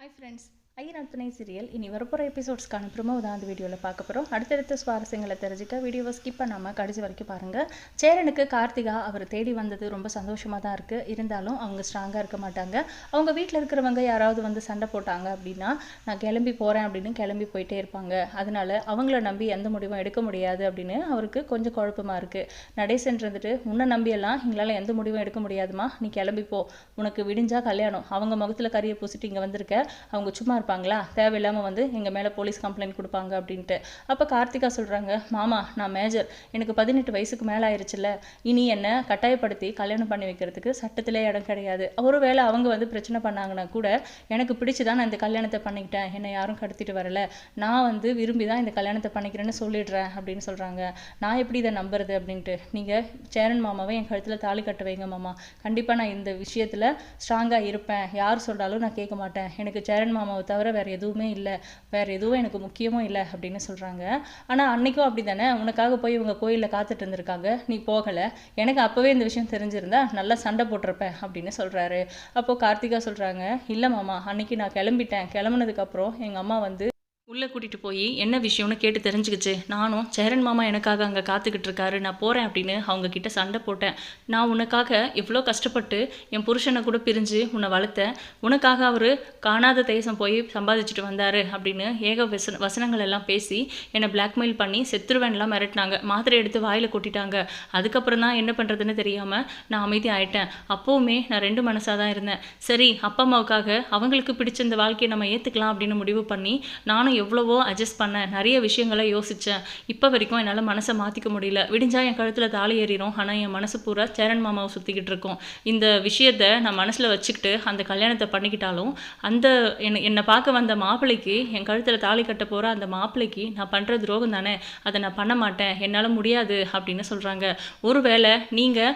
Hi friends, ஐ துணை serial இனி வரப்போகிற எபிசோட்ஸ்க்கான ப்ரோமோ தான் அந்த வீடியோவில் பார்க்க போகிறோம் அடுத்தடுத்த சுவாரஸ்யங்களை தெரிஞ்சுக்க வீடியோவை ஸ்கிப் பண்ணாமல் கடைசி வரைக்கும் பாருங்கள் சேரனுக்கு கார்த்திகா அவர் தேடி வந்தது ரொம்ப சந்தோஷமாக தான் இருக்குது இருந்தாலும் அவங்க ஸ்ட்ராங்காக இருக்க மாட்டாங்க. அவங்க வீட்டில் இருக்கிறவங்க யாராவது வந்து சண்டை போட்டாங்க அப்படின்னா நான் கிளம்பி போகிறேன் அப்படின்னு கிளம்பி போயிட்டே இருப்பாங்க. அதனால அவங்கள நம்பி எந்த முடிவும் எடுக்க முடியாது அப்படின்னு அவருக்கு கொஞ்சம் குழப்பமாக இருக்குது நடேசன் இருந்துட்டு உன்னை நம்பியெல்லாம் எங்களால் எந்த முடிவும் எடுக்க முடியாதுமா நீ கிளம்பி போ. உனக்கு விடிஞ்சா கல்யாணம். அவங்க முகத்தில் கறியை பூசிட்டு இங்கே வந்திருக்க. அவங்க சும்மா இருப்பாங்களா தேவையில்லாமல் வந்து எங்கள் மேலே போலீஸ் கம்ப்ளைண்ட் கொடுப்பாங்க அப்படின்ட்டு. அப்போ கார்த்திகா சொல்கிறாங்க மாமா நான் மேஜர் எனக்கு பதினெட்டு வயசுக்கு மேலே ஆயிடுச்சுல்ல இனி என்னை கட்டாயப்படுத்தி கல்யாணம் பண்ணி வைக்கிறதுக்கு சட்டத்திலே இடம் கிடையாது. ஒரு வேளை அவங்க வந்து பிரச்சனை பண்ணாங்கன்னா கூட எனக்கு பிடிச்சி தான் நான் இந்த கல்யாணத்தை பண்ணிக்கிட்டேன். என்னை யாரும் கடத்திட்டு வரல. நான் வந்து விரும்பி தான் இந்த கல்யாணத்தை பண்ணிக்கிறேன்னு சொல்லிடுறேன் அப்படின்னு சொல்கிறாங்க நான் எப்படி இதை நம்புறது? அப்படின்ட்டு. நீங்கள் சேரன் மாமாவை என் கழுத்தில் தாலி கட்ட வைங்க மாமா. கண்டிப்பாக நான் இந்த விஷயத்தில் ஸ்ட்ராங்காக இருப்பேன். யார் சொல்கிறாலும் நான் கேட்க மாட்டேன். எனக்கு சேரன் மாமாவை தவிர தவிர வேறு எதுவுமே இல்லை. வேறு எதுவும் எனக்கு முக்கியமும் இல்லை அப்படின்னு சொல்கிறாங்க ஆனால் அன்னைக்கும் அப்படி தானே உனக்காக போய் இவங்க கோயிலில் காத்துட்டு இருந்திருக்காங்க. நீ போகலை. எனக்கு அப்போவே இந்த விஷயம் தெரிஞ்சிருந்தா நல்லா சண்டை போட்டிருப்பேன் அப்படின்னு சொல்கிறாரு அப்போது கார்த்திகா சொல்கிறாங்க இல்லை மாமா அன்னைக்கு நான் கிளம்பிட்டேன். கிளம்புனதுக்கப்புறம் எங்கள் அம்மா வந்து உள்ளே கூட்டிகிட்டு போய் என்ன விஷயம்னு கேட்டு தெரிஞ்சுக்கிச்சு. நானும் சேரன் மாமா எனக்காக அங்கே காத்துக்கிட்டு இருக்காரு நான் போகிறேன் அப்படின்னு அவங்க கிட்ட சண்டை போட்டேன். நான் உனக்காக எவ்வளோ கஷ்டப்பட்டு என் புருஷனை கூட பிரிஞ்சு உன்னை வளர்த்தேன். உனக்காக அவர் காணாத தேசம் போய் சம்பாதிச்சுட்டு வந்தார் அப்படின்னு ஏக வசன வசனங்கள் எல்லாம் பேசி என்னை பிளாக்மெயில் பண்ணி செத்துருவேன்லாம் மிரட்டினாங்க. மாத்திரை எடுத்து வாயில் கொட்டிட்டாங்க. அதுக்கப்புறம் தான் என்ன பண்ணுறதுன்னு தெரியாமல் நான் அமைதி ஆயிட்டேன். அப்போவுமே நான் ரெண்டு மனசாக தான் இருந்தேன். சரி அப்பா அம்மாவுக்காக அவங்களுக்கு பிடிச்ச இந்த வாழ்க்கையை நம்ம ஏற்றுக்கலாம் அப்படின்னு முடிவு பண்ணி நானும் எவ்வளவோ அட்ஜஸ்ட் பண்ணேன் நிறைய விஷயங்களை யோசித்தேன் இப்போ வரைக்கும் என்னால் மனசை மாற்றிக்க முடியல. விடிஞ்சா என் கழுத்தில் தாலி ஏறிடும் ஆனால் என் மனசு பூரா சேரன் மாமாவை சுற்றிக்கிட்டு இருக்கோம். இந்த விஷயத்தை நான் மனசில் வச்சுக்கிட்டு அந்த கல்யாணத்தை பண்ணிக்கிட்டாலும் அந்த என்னை என்னை பார்க்க வந்த மாப்பிள்ளைக்கு என் கழுத்தில் தாலி கட்ட போகிற அந்த மாப்பிள்ளைக்கு நான் பண்ணுற துரோகம் தானே? அதை நான் பண்ண மாட்டேன். என்னால் முடியாது அப்படின்னு சொல்கிறாங்க ஒருவேளை நீங்கள்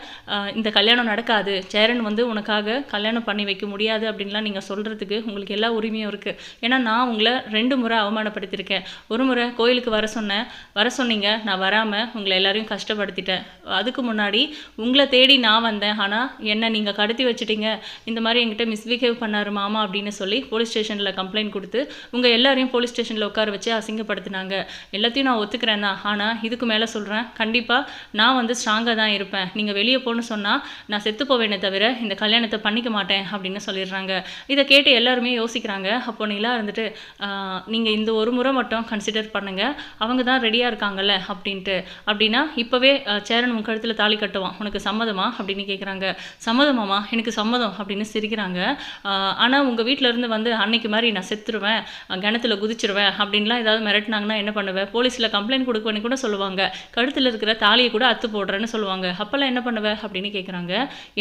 இந்த கல்யாணம் நடக்காது. சேரன் வந்து உனக்காக கல்யாணம் பண்ணி வைக்க முடியாது அப்படின்லாம் நீங்கள் சொல்கிறதுக்கு உங்களுக்கு எல்லா உரிமையும் இருக்குது ஏன்னா நான் உங்களை ரெண்டு முறை அவமானப்படுத்தியிருக்கேன். ஒரு முறை கோயிலுக்கு வர சொன்னேன். வர சொன்னீங்க. நான் வராமல் உங்களை எல்லாரையும் கஷ்டப்படுத்திட்டேன். அதுக்கு முன்னாடி உங்களை தேடி நான் வந்தேன். ஆனால் என்னை நீங்கள் கடத்தி வச்சிட்டீங்க. இந்த மாதிரி என்கிட்ட மிஸ்பிஹேவ் பண்ணாரு மாமா அப்படின்னு சொல்லி போலீஸ் ஸ்டேஷனில் கம்ப்ளைண்ட் கொடுத்து உங்கள் எல்லாரையும் போலீஸ் ஸ்டேஷனில் உட்கார வச்சு அசிங்கப்படுத்தினாங்க. எல்லாத்தையும் நான் ஒத்துக்கிறேன் தான் ஆனால் இதுக்கு மேலே சொல்கிறேன் கண்டிப்பாக நான் வந்து ஸ்ட்ராங்காக தான் இருப்பேன். நீங்கள் வெளியே போகணும்னு சொன்னால் நான் செத்து போவேனே தவிர இந்த கல்யாணத்தை பண்ணிக்க மாட்டேன் அப்படின்னு சொல்லிடுறாங்க. இதை கேட்டு எல்லாருமே யோசிக்கிறாங்க. அப்போ நீலாம் இருந்துட்டு நீங்கள் இந்த ஒரு முறை மட்டும் கன்சிடர் பண்ணுங்கள் அவங்க தான் ரெடியாக இருக்காங்கல்ல அப்படின்ட்டு. அப்படின்னா இப்போவே சேரன் உன் கழுத்தில் தாலி கட்டுவான். உனக்கு சம்மதமா? அப்படின்னு கேட்குறாங்க சம்மதமாமா எனக்கு சம்மதம் அப்படின்னு சிரிக்கிறாங்க. ஆனால் உங்கள் இருந்து வந்து அன்னைக்கு மாதிரி நான் செத்துருவேன் கிணத்துல குதிச்சிருவேன் அப்படின்லாம் ஏதாவது மிரட்டினாங்கன்னா என்ன பண்ணுவேன் போலீஸில் கம்ப்ளைண்ட் கொடுக்குவேன்னு கூட சொல்லுவாங்க. கழுத்தில் இருக்கிற தாலியை கூட அத்து போடுறேன்னு சொல்லுவாங்க. அப்போல்லாம் என்ன பண்ணுவேன் அப்படின்னு கேட்குறாங்க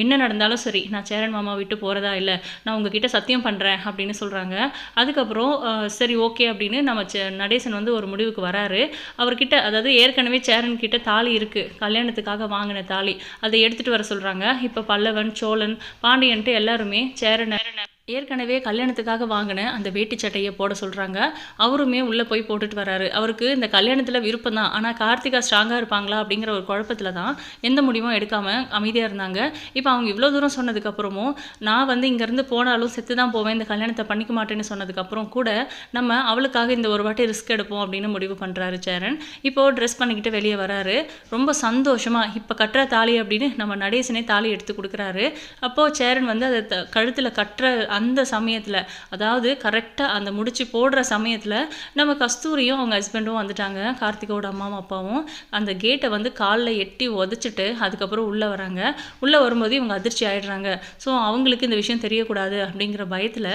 என்ன நடந்தாலும் சரி நான் சேரன் மாமா விட்டு போகிறதா இல்லை நான் உங்ககிட்ட சத்தியம் பண்ணுறேன் அப்படின்னு சொல்கிறாங்க அதுக்கப்புறம் சரி ஓகே அப்படின்னு நம்ம நடேசன் வந்து ஒரு முடிவுக்கு வராரு. அவர்கிட்ட அதாவது ஏற்கனவே சேரன் கிட்ட தாலி இருக்குது கல்யாணத்துக்காக வாங்கின தாலி. அதை எடுத்துகிட்டு வர சொல்கிறாங்க இப்போ பல்லவன் சோழன் பாண்டியன்ட்டு எல்லாருமே சேரன் ஏற்கனவே கல்யாணத்துக்காக வாங்கின அந்த வேட்டி சட்டையை போட சொல்கிறாங்க அவருமே உள்ளே போய் போட்டுட்டு வராரு. அவருக்கு இந்த கல்யாணத்தில் விருப்பம் தான். ஆனால் கார்த்திகா ஸ்ட்ராங்காக இருப்பாங்களா அப்படிங்கிற ஒரு குழப்பத்தில் தான் எந்த முடிவும் எடுக்காமல் அமைதியாக இருந்தாங்க. இப்போ அவங்க இவ்வளோ தூரம் சொன்னதுக்கப்புறமும் நான் வந்து இங்கேருந்து போனாலும் செத்து தான் போவேன் இந்த கல்யாணத்தை பண்ணிக்க மாட்டேன்னு சொன்னதுக்கப்புறம் கூட நம்ம அவளுக்காக இந்த ஒரு வாட்டி ரிஸ்க் எடுப்போம் அப்படின்னு முடிவு பண்ணுறாரு சேரன். இப்போது ட்ரெஸ் பண்ணிக்கிட்டு வெளியே வராரு. ரொம்ப சந்தோஷமாக இப்போ கட்டுற தாலி அப்படின்னு நம்ம நடேசனே தாலி எடுத்து கொடுக்குறாரு. அப்போது சேரன் வந்து அதை கழுத்தில் கட்டுற அந்த சமயத்தில் அதாவது கரெக்டாக அந்த முடிச்சு போடுற சமயத்தில் நம்ம கஸ்தூரியும் அவங்க ஹஸ்பண்டும் வந்துட்டாங்க கார்த்திகோட அம்மாவும் அப்பாவும். அந்த கேட்டை வந்து காலில் எட்டி உதச்சிட்டு அதுக்கப்புறம் உள்ளே வராங்க. உள்ளே வரும்போது இவங்க அதிர்ச்சி ஆகிடுறாங்க ஸோ அவங்களுக்கு இந்த விஷயம் தெரியக்கூடாது அப்படிங்கிற பயத்தில்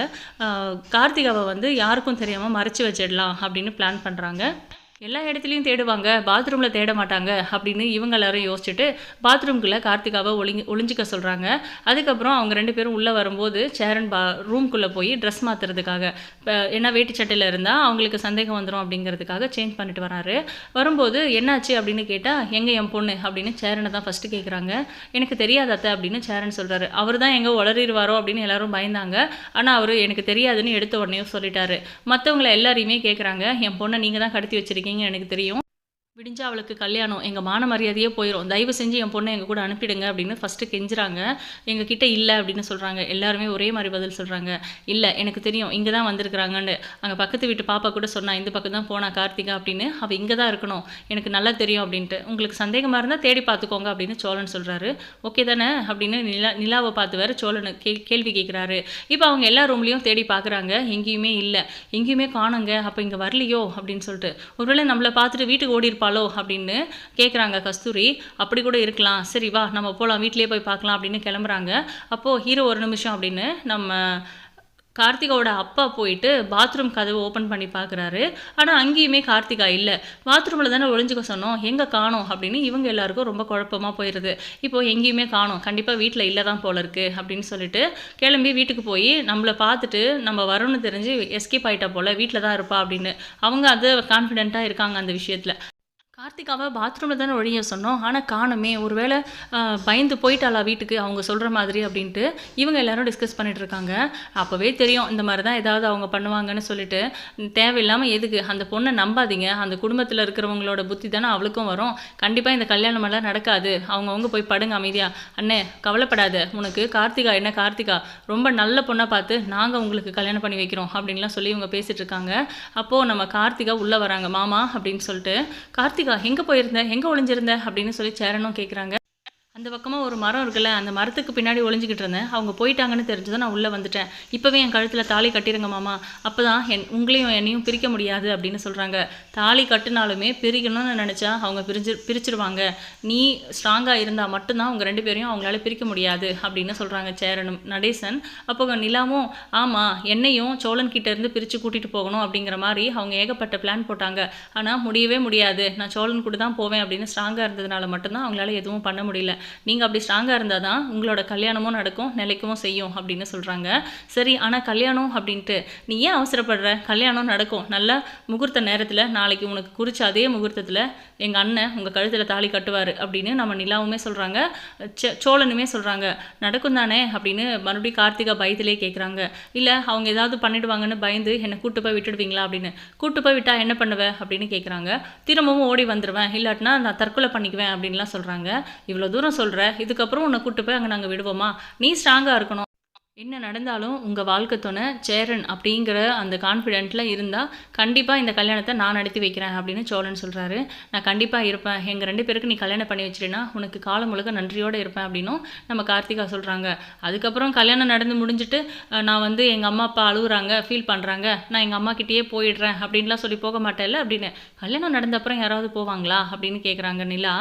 கார்த்திகாவை வந்து யாருக்கும் தெரியாமல் மறைச்சி வச்சிடலாம் அப்படின்னு பிளான் பண்ணுறாங்க எல்லா இடத்துலையும் தேடுவாங்க பாத்ரூமில் தேட மாட்டாங்க அப்படின்னு இவங்க எல்லாரும் யோசிச்சுட்டு பாத்ரூம்குள்ளே கார்த்திகாவை ஒளிஞ்சு ஒளிஞ்சிக்க சொல்கிறாங்க அதுக்கப்புறம் அவங்க ரெண்டு பேரும் உள்ளே வரும்போது சேரன் பா ரூம்குள்ளே போய் ட்ரெஸ் மாற்றுறதுக்காக இப்போ என்ன வேட்டி சட்டையில் இருந்தால் அவங்களுக்கு சந்தேகம் வந்துடும் அப்படிங்கிறதுக்காக சேஞ்ச் பண்ணிட்டு வராரு. வரும்போது என்னாச்சு அப்படின்னு கேட்டால் எங்கே என் பொண்ணு? அப்படின்னு சேரனை தான் ஃபஸ்ட்டு கேட்குறாங்க எனக்கு தெரியாதத்த அப்படின்னு சேரன் சொல்கிறாரு அவர் தான் எங்கே உளறிடுவாரோ அப்படின்னு எல்லாரும் பயந்தாங்க. ஆனால் அவர் எனக்கு தெரியாதுன்னு எடுத்த உடனே சொல்லிட்டாரு. மற்றவங்களை எல்லாரையுமே கேட்குறாங்க என் பொண்ணை நீங்கள் தான் கடத்தி வச்சிருக்கீங்க. இருக்கீங்க எனக்கு தெரியும். விடிஞ்சா அவளுக்கு கல்யாணம். எங்கள் மான மரியாதையே போயிடும் தயவு செஞ்சு என் பொண்ணை எங்கள் கூட அனுப்பிடுங்க அப்படின்னு ஃபஸ்ட்டு கெஞ்சுறாங்க. எங்கள் கிட்டே இல்லை அப்படின்னு சொல்கிறாங்க எல்லாருமே ஒரே மாதிரி பதில் சொல்கிறாங்க இல்லை எனக்கு தெரியும். இங்கே தான் வந்திருக்கிறாங்கன்னு. அங்கே பக்கத்து வீட்டு பாப்பா கூட சொன்னா இந்த பக்கம் தான் போனா கார்த்திகா அப்படின்னு. அவள் இங்கே தான் இருக்கணும். எனக்கு நல்லா தெரியும் அப்படின்ட்டு. உங்களுக்கு சந்தேகமாக இருந்தால் தேடி பார்த்துக்கோங்க அப்படின்னு சோழன் சொல்கிறாரு ஓகே தானே அப்படின்னு நிலா நிலாவை பார்த்து வேறு சோழன் கே கேள்வி கேட்குறாரு இப்போ அவங்க எல்லா ரூம்லேயும் தேடி பார்க்குறாங்க எங்கேயுமே இல்லை. எங்கேயுமே காணுங்க. அப்போ இங்கே வரலையோ அப்படின்னு சொல்லிட்டு. ஒருவேளை நம்மளை பார்த்துட்டு வீட்டுக்கு ஓடி இருப்பாளோ அப்படின்னு கேட்குறாங்க கஸ்தூரி. அப்படி கூட இருக்கலாம். சரி வா நம்ம போகலாம் வீட்லேயே போய் பார்க்கலாம் அப்படின்னு கிளம்புறாங்க. அப்போது ஹீரோ ஒரு நிமிஷம் அப்படின்னு நம்ம கார்த்திகாவோட அப்பா போயிட்டு பாத்ரூம் கதவு ஓப்பன் பண்ணி பார்க்குறாரு. ஆனால் அங்கேயுமே கார்த்திகா இல்லை. பாத்ரூமில் தானே ஒழிஞ்சுக்க சொன்னோம். எங்கே காணோம் அப்படின்னு இவங்க எல்லாருக்கும் ரொம்ப குழப்பமாக போயிடுது இப்போது எங்கேயுமே காணோம். கண்டிப்பாக வீட்டில் இல்லை தான் போல இருக்கு அப்படின்னு சொல்லிட்டு கிளம்பி வீட்டுக்கு போய் நம்மளை பார்த்துட்டு நம்ம வரணும்னு தெரிஞ்சு எஸ்கேப் ஆகிட்டா போல் வீட்டில் தான் இருப்பா அப்படின்னு. அவங்க அது கான்ஃபிடென்ட்டாக இருக்காங்க அந்த விஷயத்தில். கார்த்திகாவை பாத்ரூமில் தானே ஒழிய சொன்னோம். ஆனால் காணுமே ஒருவேளை பயந்து போயிட்டாளா வீட்டுக்கு அவங்க சொல்கிற மாதிரி அப்படின்ட்டு இவங்க எல்லாரும் டிஸ்கஸ் பண்ணிட்டு இருக்காங்க. அப்போவே தெரியும் இந்த மாதிரி தான் ஏதாவது அவங்க பண்ணுவாங்கன்னு சொல்லிட்டு. தேவையில்லாமல் எதுக்கு? அந்த பொண்ணை நம்பாதீங்க. அந்த குடும்பத்தில் இருக்கிறவங்களோட புத்தி தானே அவளுக்கும் வரும். கண்டிப்பாக இந்த கல்யாணம் எல்லாம் நடக்காது. அவங்கவுங்க போய் படுங்க அமைதியாக அண்ணே கவலைப்படாத. உனக்கு கார்த்திகா என்ன கார்த்திகா? ரொம்ப நல்ல பொண்ணை பார்த்து நாங்கள் உங்களுக்கு கல்யாணம் பண்ணி வைக்கிறோம் அப்படின்லாம் சொல்லி இவங்க பேசிகிட்டு இருக்காங்க. அப்போது நம்ம கார்த்திகா உள்ளே வராங்க. மாமா அப்படின்னு சொல்லிட்டு. கார்த்திகா எங்கே போயிருந்த? எங்கே ஒளிஞ்சிருந்த? அப்படின்னு சொல்லி சேரனும் கேட்குறாங்க அந்த பக்கமாக ஒரு மரம் இருக்குல்ல அந்த மரத்துக்கு பின்னாடி ஒளிஞ்சிக்கிட்டு இருந்தேன். அவங்க போயிட்டாங்கன்னு தெரிஞ்சு நான் உள்ளே வந்துட்டேன். இப்போவே என் கழுத்தில் தாலி கட்டிடுங்க மாமா. அப்போ தான் என் உங்களையும் என்னையும் பிரிக்க முடியாது அப்படின்னு சொல்கிறாங்க தாலி கட்டினாலுமே பிரிக்கணும்னு நினச்சா அவங்க பிரிஞ்சு பிரிச்சிருவாங்க. நீ ஸ்ட்ராங்காக இருந்தால் மட்டும்தான் அவங்க ரெண்டு பேரையும் அவங்களால பிரிக்க முடியாது அப்படின்னு சொல்கிறாங்க சேரனும் நடேசன். அப்போ நிலாவும் ஆமாம் என்னையும் சோழன் கிட்டேருந்து பிரித்து கூட்டிகிட்டு போகணும் அப்படிங்கிற மாதிரி அவங்க ஏகப்பட்ட பிளான் போட்டாங்க. ஆனால் முடியவே முடியாது. நான் சோழன் கூட தான் போவேன் அப்படின்னு ஸ்ட்ராங்காக இருந்ததுனால மட்டும்தான் அவங்களால எதுவும் பண்ண முடியல. நீங்கள் அப்படி ஸ்ட்ராங்காக இருந்தால் தான் உங்களோட கல்யாணமும் நடக்கும் நிலைக்கவும் செய்யும் அப்படின்னு சொல்கிறாங்க சரி ஆனால் கல்யாணம் அப்படின்ட்டு நீ ஏன் அவசரப்படுற? கல்யாணம் நடக்கும். நல்ல முகூர்த்த நேரத்தில் நாளைக்கு உனக்கு குறிச்ச அதே முகூர்த்தத்தில் எங்கள் அண்ணன் உங்கள் கழுத்தில் தாலி கட்டுவார் அப்படின்னு நம்ம நிலாவுமே சொல்கிறாங்க சோழனுமே சொல்கிறாங்க நடக்கும் தானே அப்படின்னு மறுபடியும் கார்த்திகா பயத்திலே கேட்குறாங்க இல்லை அவங்க ஏதாவது பண்ணிடுவாங்கன்னு பயந்து என்னை கூட்டு போய் விட்டுடுவீங்களா அப்படின்னு. கூட்டு போய் விட்டால் என்ன பண்ணுவேன் அப்படின்னு கேட்குறாங்க திரும்பவும் ஓடி வந்துடுவேன் இல்லாட்டினா நான் தற்கொலை பண்ணிக்குவேன் அப்படின்லாம் சொல்கிறாங்க இவ்வளோ தூரம் சொல்கிற இதுக்கப்புறம் உன்னை கூப்பிட்டு போய் அங்கே நாங்கள் விடுவோமா? நீ ஸ்ட்ராங்காக இருக்கணும். என்ன நடந்தாலும் உங்கள் வாழ்க்கை துணை சேரன் அப்படிங்கிற அந்த கான்ஃபிடென்ட்டில் இருந்தால் கண்டிப்பாக இந்த கல்யாணத்தை நான் நடத்தி வைக்கிறேன் அப்படின்னு சோழன் சொல்கிறாரு நான் கண்டிப்பாக இருப்பேன். எங்கள் ரெண்டு பேருக்கு நீ கல்யாணம் பண்ணி வச்சிட்டேன்னா உனக்கு காலம் முழுக்க நன்றியோடு இருப்பேன் அப்படின்னும் நம்ம கார்த்திகா சொல்கிறாங்க அதுக்கப்புறம் கல்யாணம் நடந்து முடிஞ்சிட்டு நான் வந்து எங்கள் அம்மா அப்பா அழுகுறாங்க ஃபீல் பண்ணுறாங்க நான் எங்கள் அம்மாக்கிட்டேயே போயிடுறேன் அப்படின்லாம் சொல்லி போக மாட்டேன்ல அப்படின்னு. கல்யாணம் நடந்த அப்புறம் யாராவது போவாங்களா அப்படின்னு கேட்குறாங்க நிலா.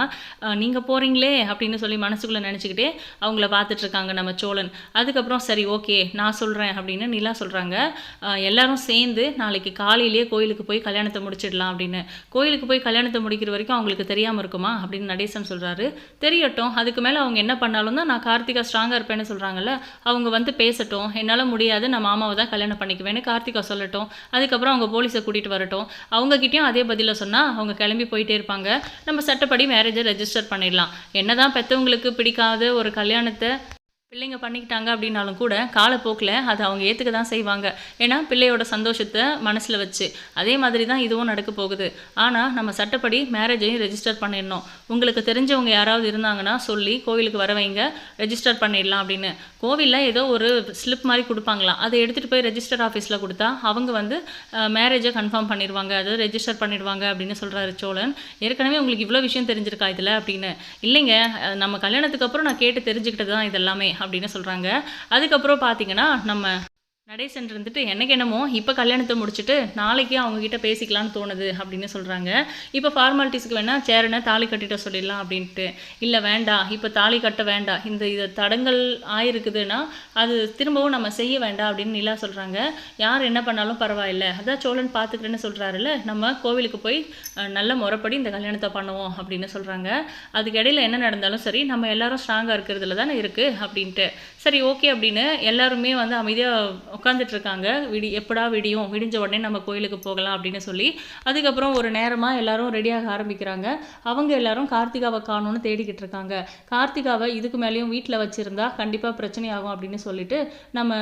நீங்கள் போகிறீங்களே அப்படின்னு சொல்லி மனசுக்குள்ளே நினச்சிக்கிட்டே அவங்கள பார்த்துட்ருக்காங்க நம்ம சோழன். அதுக்கப்புறம் சரி ஓகே நான் சொல்கிறேன் அப்படின்னு நிலா சொல்கிறாங்க எல்லாரும் சேர்ந்து நாளைக்கு காலையிலேயே கோயிலுக்கு போய் கல்யாணத்தை முடிச்சிடலாம் அப்படின்னு. கோயிலுக்கு போய் கல்யாணத்தை முடிக்கிற வரைக்கும் அவங்களுக்கு தெரியாமல் இருக்குமா அப்படின்னு நடேசன் சொல்கிறாரு தெரியட்டும் அதுக்கு மேலே அவங்க என்ன பண்ணாலும் தான் நான் கார்த்திகா ஸ்ட்ராங்காக இருப்பேன்னு சொல்கிறாங்கல்ல அவங்க வந்து பேசட்டும். என்னால் முடியாது நான் மாமாவை தான் கல்யாணம் பண்ணிக்குவேன்னு கார்த்திகா சொல்லட்டும். அதுக்கப்புறம் அவங்க போலீஸை கூட்டிகிட்டு வரட்டும். அவங்கக்கிட்டேயும் அதே பதிலில் சொன்னால் அவங்க கிளம்பி போயிட்டே இருப்பாங்க. நம்ம சட்டப்படி மேரேஜை ரெஜிஸ்டர் பண்ணிடலாம். என்னதான் பெற்றவங்களுக்கு பிடிக்காத ஒரு கல்யாணத்தை பிள்ளைங்க பண்ணிக்கிட்டாங்க அப்படின்னாலும் கூட காலப்போக்கில் அதை அவங்க ஏற்றுக்க தான் செய்வாங்க. ஏன்னா பிள்ளையோட சந்தோஷத்தை மனசில் வச்சு. அதே மாதிரி தான் இதுவும் நடக்க போகுது. ஆனால் நம்ம சட்டப்படி மேரேஜையும் ரெஜிஸ்டர் பண்ணிடணும். உங்களுக்கு தெரிஞ்சவங்க யாராவது இருந்தாங்கன்னா சொல்லி கோவிலுக்கு வர வைங்க. ரெஜிஸ்டர் பண்ணிடலாம் அப்படின்னு. கோவிலில் ஏதோ ஒரு ஸ்லிப் மாதிரி கொடுப்பாங்களாம் அதை எடுத்துகிட்டு போய் ரெஜிஸ்டர் ஆஃபீஸில் கொடுத்தா அவங்க வந்து மேரேஜை கன்ஃபார்ம் பண்ணிடுவாங்க. அதை ரெஜிஸ்டர் பண்ணிடுவாங்க அப்படின்னு சொல்கிறாரு சோழன். ஏற்கனவே உங்களுக்கு இவ்வளோ விஷயம் தெரிஞ்சிருக்கா இதில் அப்படின்னு. இல்லைங்க நம்ம கல்யாணத்துக்கு அப்புறம் நான் கேட்டு தெரிஞ்சுக்கிட்டது தான் இதெல்லாமே. அப்படின்னு சொல்கிறாங்க அதுக்கப்புறம் பார்த்திங்கன்னா நம்ம நடேசன் இருந்துட்டு எனக்கு என்னமோ இப்போ கல்யாணத்தை முடிச்சுட்டு நாளைக்கு அவங்கக்கிட்ட பேசிக்கலாம்னு தோணுது அப்படின்னு சொல்கிறாங்க இப்போ ஃபார்மாலிட்டிஸ்க்கு வேணால் சேரனை தாலி கட்டிட்ட சொல்லிடலாம் அப்படின்ட்டு. இல்லை வேண்டாம் இப்போ தாலி கட்ட வேண்டாம் இந்த இது தடங்கள் ஆயிருக்குதுன்னா அது திரும்பவும் நம்ம செய்ய வேண்டாம் அப்படின்னு நிலா சொல்கிறாங்க யார் என்ன பண்ணாலும் பரவாயில்ல. அதான் சோழன் பார்த்துக்கிறேன்னு சொல்கிறாருல்ல நம்ம கோவிலுக்கு போய் நல்ல முறைப்படி இந்த கல்யாணத்தை பண்ணுவோம் அப்படின்னு சொல்கிறாங்க அதுக்கு இடையில என்ன நடந்தாலும் சரி நம்ம எல்லாரும் ஸ்ட்ராங்காக இருக்கிறதுல தானே இருக்குது அப்படின்ட்டு. சரி ஓகே அப்படின்னு எல்லாருமே வந்து அமைதியாக உட்காந்துட்டு இருக்காங்க விடி எப்படா விடியும்? விடிஞ்ச உடனே நம்ம கோயிலுக்கு போகலாம் அப்படின்னு சொல்லி அதுக்கப்புறம் ஒரு நேரமாக எல்லாரும் ரெடியாக ஆரம்பிக்கிறாங்க. அவங்க எல்லாரும் கார்த்திகாவை காணும்னு தேடிக்கிட்டு இருக்காங்க கார்த்திகாவை இதுக்கு மேலேயும் வீட்டில் வச்சுருந்தா கண்டிப்பாக பிரச்சனையாகும் அப்படின்னு சொல்லிட்டு நம்ம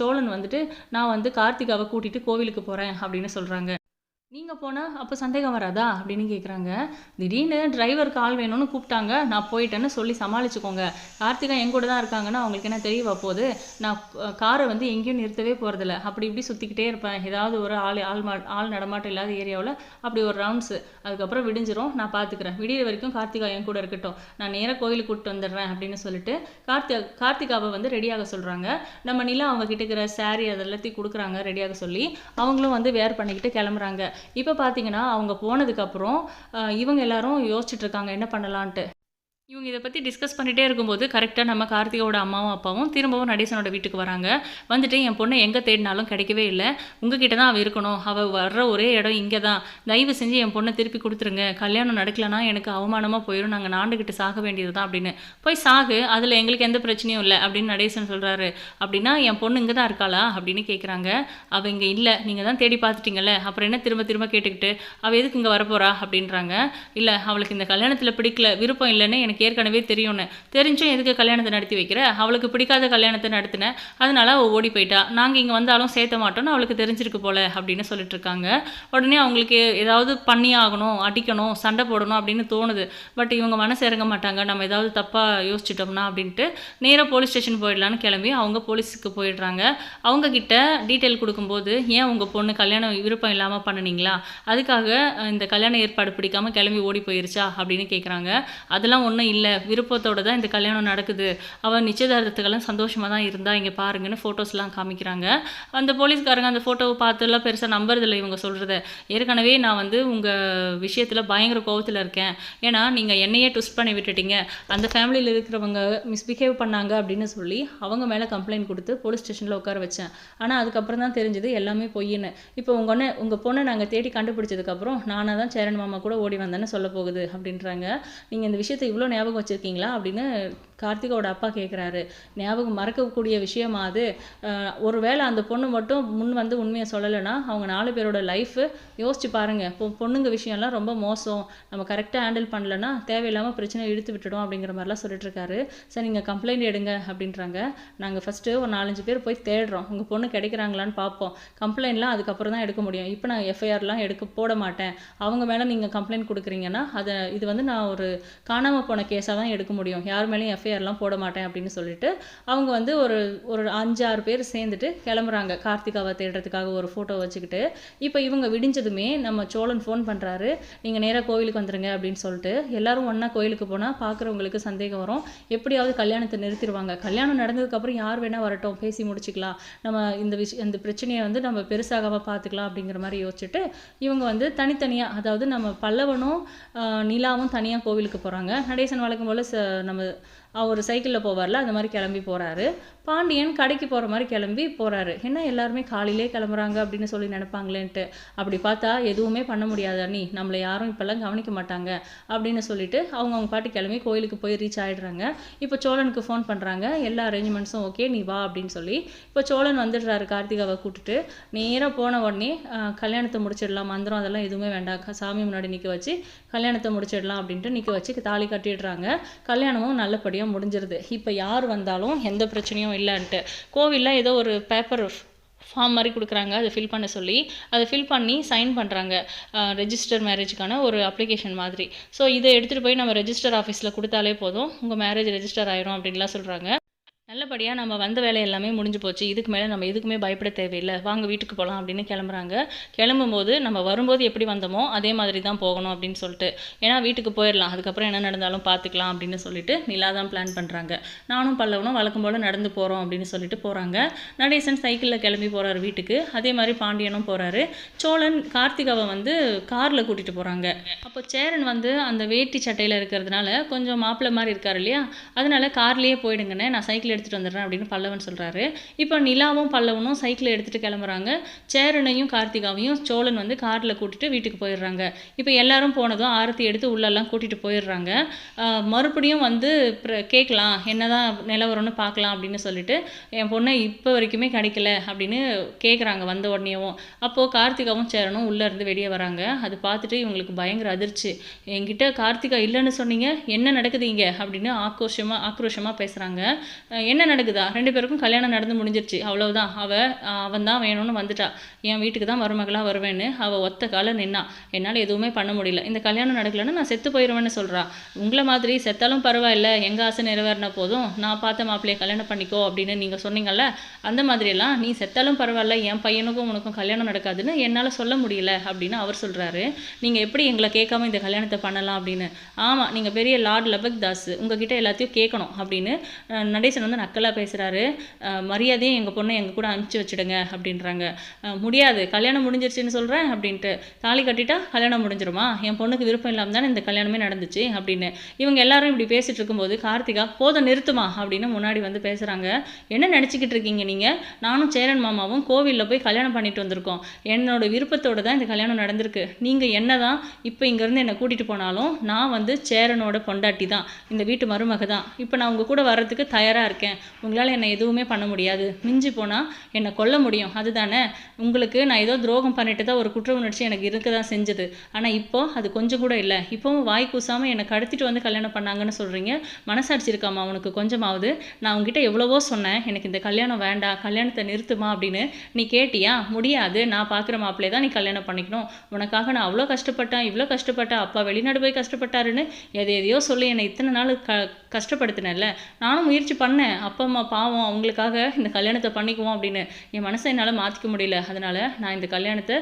சோழன் வந்துட்டு நான் வந்து கார்த்திகாவை கூட்டிகிட்டு கோவிலுக்கு போகிறேன் அப்படின்னு சொல்கிறாங்க நீங்கள் போனால் அப்போ சந்தேகம் வராதா? அப்படின்னு கேட்குறாங்க திடீர்னு டிரைவர் ஆள் வேணும்னு கூப்பிட்டாங்க. நான் போயிட்டேன்னு சொல்லி சமாளிச்சுக்கோங்க. கார்த்திகா எங்கூட தான் இருக்காங்கன்னா அவங்களுக்கு என்ன தெரியவா போகுது? நான் காரை வந்து எங்கேயும் நிறுத்தவே போகிறதில்ல அப்படி இப்படி சுற்றிக்கிட்டே இருப்பேன். ஏதாவது ஒரு ஆள் ஆள் மா ஆள் நடமாட்டம் இல்லாத ஏரியாவில் அப்படி ஒரு ரவுண்ட்ஸு அதுக்கப்புறம் விடிஞ்சிரும். நான் பார்த்துக்கிறேன் விடிய வரைக்கும் கார்த்திகா என் கூட இருக்கட்டும். நான் நேராக கோயிலுக்கு கூப்பிட்டு வந்துடுறேன் அப்படின்னு சொல்லிட்டு கார்த்திகா கார்த்திகாவை வந்து ரெடியாக சொல்கிறாங்க நம்ம நிலா அவங்க கிட்ட இருக்கிற saree அதெல்லாத்தையும் கொடுக்குறாங்க ரெடியாக சொல்லி. அவங்களும் வந்து வேர் பண்ணிக்கிட்டு கிளம்புறாங்க. இப்போ பார்த்தீங்கன்னா அவங்க போனதுக்கப்புறம் இவங்க எல்லாரும் யோசிச்சுட்டு இருக்காங்க என்ன பண்ணலான்ட்டு. இவங்க இதை பற்றி டிஸ்கஸ் பண்ணிகிட்டே இருக்கும்போது கரெக்டாக நம்ம கார்த்திகாவோட அம்மாவும் அப்பாவும் திரும்பவும் நடேசனோட வீட்டுக்கு வராங்க. வந்துட்டு என் பொண்ணை எங்கே தேடினாலும் கிடைக்கவே இல்லை. உங்ககிட்ட தான் அவள் இருக்கணும். அவள் வர்ற ஒரே இடம் இங்கே தான் தயவு செஞ்சு என் பொண்ணை திருப்பி கொடுத்துருங்க. கல்யாணம் நடக்கலைன்னா எனக்கு அவமானமாக போயிடும் நாங்கள் நாண்டுக்கிட்டு சாக வேண்டியது தான் அப்படின்னு. போய் சாகு. அதில் எங்களுக்கு எந்த பிரச்சனையும் இல்லை அப்படின்னு நடேசன் சொல்கிறாரு அப்படின்னா என் பொண்ணு இங்கே தான் இருக்காளா? அப்படின்னு கேட்குறாங்க அவள் இங்கே இல்லை. நீங்கள் தான் தேடி பார்த்துட்டீங்கல்ல அப்புறம் என்ன திரும்ப திரும்ப கேட்டுக்கிட்டு அவள் எதுக்கு இங்கே வரப்போகிறா அப்படின்றாங்க. இல்லை அவளுக்கு இந்த கல்யாணத்தில் பிடிக்கல. விருப்பம் இல்லைன்னு எனக்கு ஏற்கனவே தெரியும்னு. தெரிஞ்சும் எதுக்கு கல்யாணத்தை நடத்தி வைக்கிற? அவளுக்கு பிடிக்காத கல்யாணத்தை நடத்தினேன் அதனால அவள் ஓடி போயிட்டா. நாங்கள் இங்கே வந்தாலும் சேர்த்த மாட்டோம்னு அவளுக்கு தெரிஞ்சிருக்கு போல அப்படின்னு சொல்லிட்டு இருக்காங்க. உடனே அவங்களுக்கு ஏதாவது பண்ணி ஆகணும் அடிக்கணும் சண்டை போடணும் அப்படின்னு தோணுது. பட் இவங்க மனசு இறங்க மாட்டாங்க. நம்ம ஏதாவது தப்பாக யோசிச்சிட்டோம்னா அப்படின்ட்டு நேராக போலீஸ் ஸ்டேஷன் போயிடலான்னு கிளம்பி அவங்க போலீஸுக்கு போயிடுறாங்க. அவங்க கிட்ட டீட்டெயில் கொடுக்கும்போது ஏன் உங்கள் பொண்ணு கல்யாணம் விருப்பம் இல்லாமல் பண்ணுனீங்களா? அதுக்காக இந்த கல்யாண ஏற்பாடு பிடிக்காம கிளம்பி ஓடி போயிருச்சா? அப்படின்னு கேட்குறாங்க அதெல்லாம் ஒன்றும் இல்லை விருப்பத்தோடு தான் இந்த கல்யாணம் நடக்குது. அவள் நிச்சயதார்த்தத்துக்கெல்லாம் சந்தோஷமாக தான் இருந்தா இங்கே பாருங்கன்னு ஃபோட்டோஸ்லாம் காமிக்கிறாங்க. அந்த போலீஸ்காரங்க அந்த ஃபோட்டோவை பார்த்துலாம் பெருசாக நம்புறதில்ல இவங்க சொல்கிறத ஏற்கனவே நான் வந்து உங்கள் விஷயத்தில் பயங்கர கோபத்தில் இருக்கேன். ஏன்னா நீங்கள் என்னையே ட்விஸ்ட் பண்ணி விட்டுட்டீங்க. அந்த ஃபேமிலியில் இருக்கிறவங்க மிஸ்பிஹேவ் பண்ணாங்க அப்படின்னு சொல்லி அவங்க மேலே கம்ப்ளைண்ட் கொடுத்து போலீஸ் ஸ்டேஷனில் உட்கார வச்சேன். ஆனால் அதுக்கப்புறம் தான் தெரிஞ்சது எல்லாமே பொய்ன்னு. இப்போ உங்கள் ஒன்று உங்கள் பொண்ணை நாங்கள் தேடி கண்டுபிடிச்சதுக்கப்புறம் நானாக தான் சேரன் மாமா கூட ஓடி வந்தேன்னு சொல்ல போகுது அப்படின்றாங்க. நீங்கள் இந்த விஷயத்தை இவ்வளோ ஞாபகம் வச்சுருக்கீங்களா அப்படின்னு கார்த்திகோட அப்பா கேட்குறாரு ஞாபகம் மறக்கக்கூடிய விஷயமா அது? ஒருவேளை அந்த பொண்ணு மட்டும் முன் வந்து உண்மையை சொல்லலைன்னா அவங்க நாலு பேரோட லைஃபு யோசிச்சு பாருங்கள் இப்போ பொண்ணுங்க விஷயம்லாம் ரொம்ப மோசம். நம்ம கரெக்டாக ஹேண்டில் பண்ணலன்னா தேவையில்லாமல் பிரச்சனை இழுத்து விட்டுடும் அப்படிங்கிற மாதிரிலாம் சொல்லிட்டு இருக்காரு நீங்கள் கம்ப்ளைண்ட் எடுங்க அப்படின்றாங்க. நாங்கள் ஃபஸ்ட்டு ஒரு நாலஞ்சு பேர் போய் தேடுறோம். உங்கள் பொண்ணு கிடைக்கிறாங்களான்னு பார்ப்போம். கம்ப்ளைண்ட்லாம் அதுக்கப்புறம் தான் எடுக்க முடியும். இப்போ நான் எஃப்ஐஆர்லாம் எடுக்க போட மாட்டேன். அவங்க மேலே நீங்கள் கம்ப்ளைண்ட் கொடுக்குறீங்கன்னா அதை இது வந்து நான் ஒரு காணாமல் போன கேஸாக தான் எடுக்க முடியும். யார் மேலேயும் எஃப்ஐஆர்லாம் போட மாட்டேன் அப்படின்னு சொல்லிட்டு அவங்க வந்து ஒரு ஒரு அஞ்சு ஆறு பேர் சேர்ந்துட்டு கிளம்புறாங்க. கார்த்திகாவை தேடுறதுக்காக ஒரு ஃபோட்டோ வச்சுக்கிட்டு. இப்போ இவங்க விடிஞ்சதுமே நம்ம சோழன் ஃபோன் பண்ணுறாரு நீங்கள் நேராக கோவிலுக்கு வந்துடுங்க அப்படின்னு சொல்லிட்டு எல்லாரும் ஒன்றா கோயிலுக்கு போனால் பார்க்குறவங்களுக்கு சந்தேகம் வரும். எப்படியாவது கல்யாணத்தை நிறுத்திடுவாங்க கல்யாணம் நடந்ததுக்கப்புறம் யார் வேணால் வரட்டும் பேசி முடிச்சுக்கலாம். நம்ம இந்த விஷயம் இந்த பிரச்சனையை வந்து நம்ம பெருசாகாமல் பார்த்துக்கலாம் அப்படிங்கிற மாதிரி யோசிச்சுட்டு இவங்க வந்து தனித்தனியாக அதாவது நம்ம பல்லவனும் நிலாவும் தனியாக கோவிலுக்கு போகிறாங்க நடேசன் வழக்கம் போல் ச நம்ம அவர் சைக்கிளில் போவார்ல அந்த மாதிரி கிளம்பி போகிறாரு பாண்டியன் கடைக்கு போகிற மாதிரி கிளம்பி போகிறாரு என்ன எல்லாருமே காலையிலே கிளம்புறாங்க அப்படின்னு சொல்லி நினைப்பாங்களேன்ட்டு. அப்படி பார்த்தா எதுவுமே பண்ண முடியாது அண்ணி. நம்மளை யாரும் இப்போல்லாம் கவனிக்க மாட்டாங்க அப்படின்னு சொல்லிட்டு அவங்க அவங்க பாட்டு கிளம்பி கோயிலுக்கு போய் ரீச் ஆகிடுறாங்க இப்போ சோழனுக்கு ஃபோன் பண்ணுறாங்க எல்லா அரேஞ்ச்மெண்ட்ஸும் ஓகே நீ வா அப்படின்னு சொல்லி. இப்போ சோழன் வந்துடுறாரு கார்த்திகாவை கூட்டுட்டு. நேராக போன உடனே கல்யாணத்தை முடிச்சிடலாம் மந்திரம் அதெல்லாம் எதுவுமே வேண்டாம். சாமி முன்னாடி நிற்க வச்சு கல்யாணத்தை முடிச்சிடலாம் அப்படின்ட்டு நிற்க வச்சு தாலி கட்டிடுறாங்க. கல்யாணமும் நல்லபடியாக முடிஞ்சிருது. இப்போ யார் வந்தாலும் எந்த பிரச்சனையும் இல்லைன்ட்டு. கோவிலில் ஏதோ ஒரு பேப்பர் ஃபார்ம் மாதிரி கொடுக்குறாங்க. அதை ஃபில் பண்ண சொல்லி அதை ஃபில் பண்ணி சைன் பண்ணுறாங்க ரெஜிஸ்டர் மேரேஜுக்கான ஒரு அப்ளிகேஷன் மாதிரி. ஸோ இதை எடுத்துகிட்டு போய் நம்ம ரெஜிஸ்டர் ஆஃபீஸில் கொடுத்தாலே போதும். உங்கள் மேரேஜ் ரெஜிஸ்டர் ஆயிரும் அப்படின்லாம் சொல்கிறாங்க நல்லபடியாக நம்ம வந்த வேலை எல்லாமே முடிஞ்சு போச்சு. இதுக்கு மேலே நம்ம எதுக்குமே பயப்பட தேவையில்லை. வாங்க வீட்டுக்கு போகலாம் அப்படின்னு கிளம்புறாங்க. கிளம்பும்போது நம்ம வரும்போது எப்படி வந்தோமோ அதே மாதிரி தான் போகணும் அப்படின்னு சொல்லிட்டு. ஏன்னா வீட்டுக்கு போயிடலாம் அதுக்கப்புறம் என்ன நடந்தாலும் பார்த்துக்கலாம் அப்படின்னு சொல்லிட்டு நிலா தான் பிளான் பண்ணுறாங்க நானும் பல்லவனும் வழக்கம் போல் நடந்து போகிறோம் அப்படின்னு சொல்லிட்டு போகிறாங்க நடேசன் சைக்கிளில் கிளம்பி போகிறாரு வீட்டுக்கு. அதே மாதிரி பாண்டியனும் போகிறாரு சோழன் கார்த்திகாவை வந்து காரில் கூட்டிகிட்டு போகிறாங்க அப்போ சேரன் வந்து அந்த வேட்டி சட்டையில் இருக்கிறதுனால கொஞ்சம் மாப்பிள்ளை மாதிரி இருக்கார் இல்லையா? அதனால கார்லேயே போயிடுங்கண்ணே. நான் சைக்கிள் எடுத்துகிட்டு வந்துடுறேன் அப்படின்னு பல்லவன் சொல்கிறாரு இப்போ நிலாவும் பல்லவனும் சைக்கிளை எடுத்துகிட்டு கிளம்புறாங்க. சேரனையும் கார்த்திகாவையும் சோழன் வந்து காரில் கூட்டிட்டு வீட்டுக்கு போயிடுறாங்க. இப்போ எல்லாரும் போனதும் ஆரத்தி எடுத்து உள்ளெல்லாம் கூட்டிகிட்டு போயிடுறாங்க. மறுபடியும் வந்து பிர- கேட்கலாம் என்னதான் நிலவரம்னு பார்க்கலாம் அப்படின்னு சொல்லிட்டு என் பொண்ணை இப்போ வரைக்குமே கிடைக்கல அப்படின்னு கேட்குறாங்க வந்த உடனேவும். அப்போது கார்த்திகாவும் சேரனும் உள்ளேருந்து வெளியே வராங்க. அது பார்த்துட்டு இவங்களுக்கு பயங்கர அதிர்ச்சி. என்கிட்ட கார்த்திகா இல்லைன்னு சொன்னீங்க? என்ன நடக்குது இங்கே? அப்படின்னு ஆக்ரோஷமாக ஆக்ரோஷமாக பேசுகிறாங்க என்ன நடக்குதா? ரெண்டு பேருக்கும் கல்யாணம் நடந்து முடிஞ்சிருச்சு. அவ்வளவுதான். அவள் அவன் தான் வேணும்னு வந்துட்டா. என் வீட்டுக்கு தான் மருமகளாக வருவேன்னு அவள் ஒத்த கால நின்னா. என்னால் எதுவுமே பண்ண முடியல. இந்த கல்யாணம் நடக்கலைன்னா நான் செத்து போயிடுவேன்னு சொல்கிறா உங்களை மாதிரி செத்தாலும் பரவாயில்ல. எங்கள் ஆசை நிறைவேறின போதும். நான் பார்த்த மாப்பிள்ளையை கல்யாணம் பண்ணிக்கோ அப்படின்னு நீங்கள் சொன்னீங்கல்ல அந்த மாதிரியெல்லாம் நீ செத்தாலும் பரவாயில்ல. என் பையனுக்கும் உனக்கும் கல்யாணம் நடக்காதுன்னு என்னால் சொல்ல முடியல அப்படின்னு அவர் சொல்கிறாரு நீங்கள் எப்படி எங்களை கேட்காம இந்த கல்யாணத்தை பண்ணலாம் அப்படின்னு? ஆமாம் நீங்கள் பெரிய லார்ட் லபக் தாஸ் உங்ககிட்ட எல்லாத்தையும் கேட்கணும் அப்படின்னு நடேசன் வந்து நக்கலாக பேசுகிறாரு மரியாதையும் எங்கள் பொண்ணை எங்கள் கூட அனுப்பிச்சி வச்சுடுங்க அப்படின்றாங்க. முடியாது. கல்யாணம் முடிஞ்சிருச்சுன்னு சொல்கிறேன் அப்படின்ட்டு. தாலி கட்டிட்டா கல்யாணம் முடிஞ்சிருமா? என் பொண்ணுக்கு விருப்பம் இல்லாமல் தானே இந்த கல்யாணமே நடந்துச்சு அப்படின்னு. இவங்க எல்லாரும் இப்படி பேசிகிட்டு இருக்கும்போது கார்த்திகா போதும் நிறுத்துமா அப்படின்னு முன்னாடி வந்து பேசுகிறாங்க என்ன நினச்சிக்கிட்டு இருக்கீங்க நீங்கள் நானும் சேரன் மாமாவும் கோவிலில் போய் கல்யாணம் பண்ணிட்டு வந்திருக்கோம். என்னோட விருப்பத்தோடு தான் இந்த கல்யாணம் நடந்திருக்கு. நீங்கள் என்ன தான் இப்போ இங்கேருந்து என்னை கூட்டிகிட்டு போனாலும் நான் வந்து சேரனோட பொண்டாட்டி தான். இந்த வீட்டு மருமக தான். இப்போ நான் உங்கள் கூட வர்றதுக்கு தயாராக இருக்கேன். உங்களால் என்னை எதுவுமே பண்ண முடியாது. மிஞ்சி போனால் என்னை கொல்ல முடியும். அதுதானே? உங்களுக்கு நான் ஏதோ துரோகம் பண்ணிட்டு தான் ஒரு குற்ற உணர்ச்சி எனக்கு இருக்க தான் செஞ்சது. ஆனால் இப்போது அது கொஞ்சம் கூட இல்லை. இப்போவும் வாய் கூசாமல் என்னை கடத்திட்டு வந்து கல்யாணம் பண்ணாங்கன்னு சொல்கிறீங்க மனசாட்சி இருக்காமா உனக்கு கொஞ்சமாவது. நான் உங்ககிட்ட எவ்வளவோ சொன்னேன். எனக்கு இந்த கல்யாணம் வேண்டாம். கல்யாணத்தை நிறுத்துமா அப்படின்னு நீ கேட்டியா? முடியாது. நான் பார்க்குற மாப்பிள்ளைய தான் நீ கல்யாணம் பண்ணிக்கணும். உனக்காக நான் அவ்வளோ கஷ்டப்பட்டேன். இவ்வளோ கஷ்டப்பட்டேன். அப்பா வெளிநாடு போய் கஷ்டப்பட்டாருன்னு எதை எதையோ சொல்லி என்னை இத்தனை நாள் க கஷ்டப்படுத்தினேன்ல. நானும் முயற்சி பண்ணேன். அப்பா அம்மா பாவம் அவங்களுக்காக இந்த கல்யாணத்தை பண்ணிக்குவோம் அப்படின்னு. என் மனசை என்னால் மாற்றிக்க முடியல. அதனால் நான் இந்த கல்யாணத்தை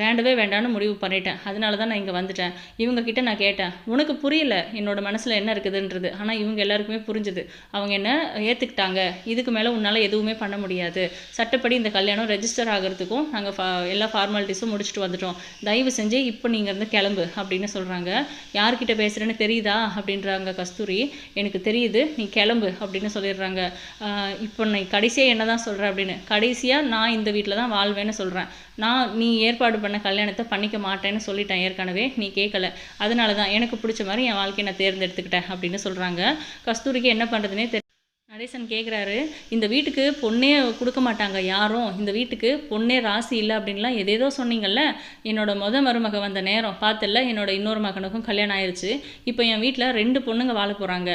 வேண்டவே வேண்டான்னு முடிவு பண்ணிட்டேன். அதனால தான் நான் இங்கே வந்துட்டேன். இவங்கக்கிட்ட நான் கேட்டேன். உனக்கு புரியல. என்னோட மனசில் என்ன இருக்குதுன்றது. ஆனால் இவங்க எல்லாருக்குமே புரிஞ்சுது. அவங்க என்ன ஏற்றுக்கிட்டாங்க இதுக்கு மேலே உன்னால் எதுவுமே பண்ண முடியாது. சட்டப்படி இந்த கல்யாணம் ரெஜிஸ்டர் ஆகிறதுக்கும் நாங்கள் ஃபா எல்லா ஃபார்மாலிட்டிஸும் முடிச்சுட்டு வந்துட்டோம். தயவு செஞ்சு இப்போ நீங்கள் இருந்து கிளம்பு அப்படின்னு சொல்கிறாங்க யார்கிட்ட பேசுகிறேன்னு தெரியுதா? அப்படின்றாங்க கஸ்தூரி. எனக்கு தெரியுது நீ கிளம்பு அப்படின்னு சொல்லிடுறாங்க. இப்போ நீ கடைசியாக என்ன தான் சொல்கிற அப்படின்னு? கடைசியாக நான் இந்த வீட்டில் தான் வாழ்வேன்னு சொல்கிறேன் நான் நீ ஏற்பாடு பண்ண கல்யாணத்தை பண்ணிக்க மாட்டேன்னு சொல்லிட்டேன் ஏற்கனவே நீ கேட்கல அதனால தான் எனக்கு பிடிச்ச மாதிரி என் வாழ்க்கையை நான் தேர்ந்தெடுத்துக்கிட்டேன் அப்படின்னு சொல்கிறாங்க கஸ்தூரிக்கு என்ன பண்ணுறதுனே தெரியும் நடேசன் கேட்குறாரு இந்த வீட்டுக்கு பொண்ணே கொடுக்க மாட்டாங்க யாரும். இந்த வீட்டுக்கு பொண்ணே ராசி இல்லை அப்படின்லாம் எதேதோ சொன்னீங்கல்ல? என்னோட முத மருமக வந்த நேரம் பார்த்தல என்னோட இன்னொரு மகனுக்கும் கல்யாணம் ஆயிடுச்சு இப்போ என் வீட்டில் ரெண்டு பொண்ணுங்க வாழ போகிறாங்க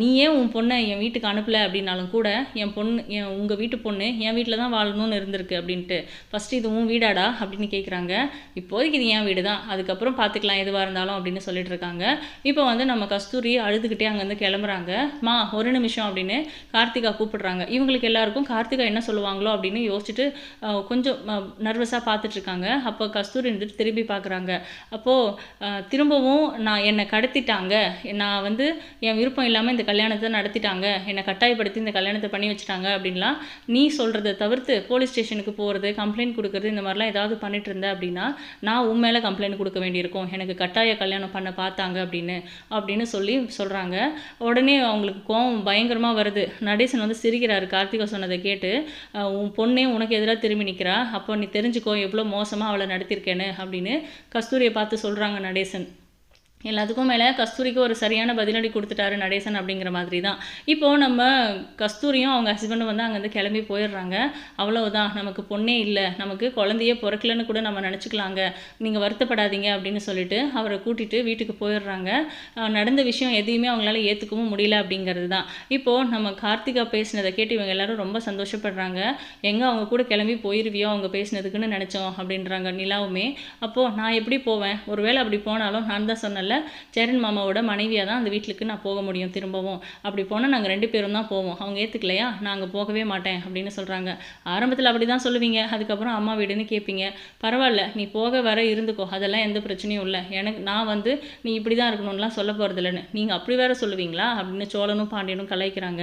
நீயே உன் பொண்ணை என் வீட்டுக்கு அனுப்பலை அப்படின்னாலும் கூட என் பொண்ணு என் உங்கள் வீட்டு பொண்ணு என் வீட்டில் தான் வாழணும்னு இருந்திருக்கு அப்படின்ட்டு. ஃபஸ்ட்டு இது உன் வீடாடா? அப்படின்னு கேட்குறாங்க இப்போதைக்கு இது என் வீடு தான் அதுக்கப்புறம் பார்த்துக்கலாம் எதுவாக இருந்தாலும் அப்படின்னு சொல்லிட்டு இருக்காங்க. இப்போ வந்து நம்ம கஸ்தூரி அழுதுகிட்டே அங்கேருந்து கிளம்புறாங்க. மா ஒரு நிமிஷம் அப்படின்னு கார்த்திகா கூப்பிடுறாங்க. இவங்களுக்கு எல்லாருக்கும் கார்த்திகா என்ன சொல்லுவாங்களோ அப்படின்னு யோசிச்சுட்டு கொஞ்சம் நர்வஸாக பார்த்துட்ருக்காங்க. அப்போ கஸ்தூரி இருந்துட்டு திரும்பி பார்க்குறாங்க. அப்போது திரும்பவும் நான் என்னை கடத்திட்டாங்க. நான் வந்து என் விருப்பம் இல்லாமல் இந்த கல்யாணத்தை நடத்திட்டாங்க. என்னை கட்டாயப்படுத்தி இந்த கல்யாணத்தை பண்ணி வச்சுட்டாங்க அப்படின்லாம் நீ சொல்கிறத தவிர்த்து போலீஸ் ஸ்டேஷனுக்கு போகிறது கம்ப்ளைண்ட் கொடுக்குறது இந்த மாதிரிலாம் ஏதாவது பண்ணிட்டு இருந்த அப்படின்னா நான் உன் மேலே கம்ப்ளைண்ட் கொடுக்க வேண்டியிருக்கும். எனக்கு கட்டாய கல்யாணம் பண்ண பார்த்தாங்க அப்படின்னு அப்படின்னு சொல்லி சொல்கிறாங்க உடனே அவங்களுக்கு கோவம் பயங்கரமாக வருது. நடேசன் வந்து சிரிக்கிறாரு. கார்த்திகா சொன்னதை கேட்டு உன் பொண்ணே உனக்கு எதிராக திரும்பி நிற்கிறா அப்போ நீ தெரிஞ்சுக்கோ எவ்வளோ மோசமாக அவளை நடத்திருக்கேன்னு அப்படின்னு கஸ்தூரியை பார்த்து சொல்கிறாங்க நடேசன். எல்லாத்துக்கும் மேலே கஸ்தூரிக்கு ஒரு சரியான பதிலடி கொடுத்துட்டாரு நடேசன் அப்படிங்கிற மாதிரி தான் இப்போது நம்ம கஸ்தூரியும் அவங்க ஹஸ்பண்டும் வந்து அங்கேருந்து கிளம்பி போயிடுறாங்க. அவ்வளவுதான். நமக்கு பொண்ணே இல்லை. நமக்கு குழந்தையே பிறக்கலன்னு கூட நம்ம நினச்சிக்கலாங்க. நீங்கள் வருத்தப்படாதீங்க அப்படின்னு சொல்லிட்டு அவரை கூட்டிட்டு வீட்டுக்கு போயிடுறாங்க. நடந்த விஷயம் எதையுமே அவங்களால ஏற்றுக்கவும் முடியல அப்படிங்கிறது தான் இப்போது நம்ம கார்த்திகா பேசினதை கேட்டு இவங்க எல்லாரும் ரொம்ப சந்தோஷப்படுறாங்க. எங்கே அவங்க கூட கிளம்பி போயிருவியோ அவங்க பேசினதுக்குன்னு நினச்சோம் அப்படின்றாங்க நிலாவுமே. அப்போது நான் எப்படி போவேன்? ஒருவேளை அப்படி போனாலும் நான் தான் சொன்னல சேரன் மாமாவோட மனைவியாக தான் அந்த வீட்டுக்கு நான் போக முடியும் திரும்பவும். அப்படி போனால் நாங்கள் ரெண்டு பேரும் தான் போவோம். அவங்க ஏற்றுக்கலையா நாங்கள் போகவே மாட்டேன் அப்படின்னு சொல்கிறாங்க ஆரம்பத்தில் அப்படி தான் சொல்லுவீங்க. அதுக்கப்புறம் அம்மா வீடுன்னு கேட்பீங்க பரவாயில்ல நீ போக வர இருந்துக்கோ. அதெல்லாம் எந்த பிரச்சனையும் இல்லை. எனக்கு நான் வந்து நீ இப்படி தான் இருக்கணும்லாம் சொல்ல போகிறதில்லன்னு நீங்கள் அப்படி வேற சொல்லுவீங்களா? அப்படின்னு சோழனும் பாண்டியனும் கலாய்க்கிறாங்க.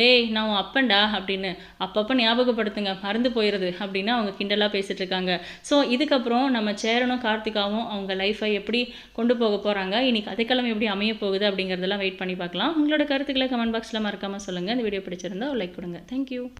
டேய் நான் உன் அப்பன்டா அப்படின்னு. அப்பப்போ ஞாபகப்படுத்துங்க. மறந்து போயிடுது அப்படின்னு அவங்க கிண்டலாக பேசிட்டு இருக்காங்க. ஸோ இதுக்கப்புறம் நம்ம சேரனும் கார்த்திகாவும் அவங்க லைஃப்பை எப்படி கொண்டு போக போகிறாங்க இனி கதைக்களம் எப்படி அமைய போகுது அப்படிங்கிறதெல்லாம் வெயிட் பண்ணி பார்க்கலாம். உங்களோட கருத்துக்களை கமெண்ட் பாக்ஸில் மறக்காமல் சொல்லுங்கள் இந்த வீடியோ பிடிச்சிருந்தா லைக் கொடுங்க. தேங்க்யூ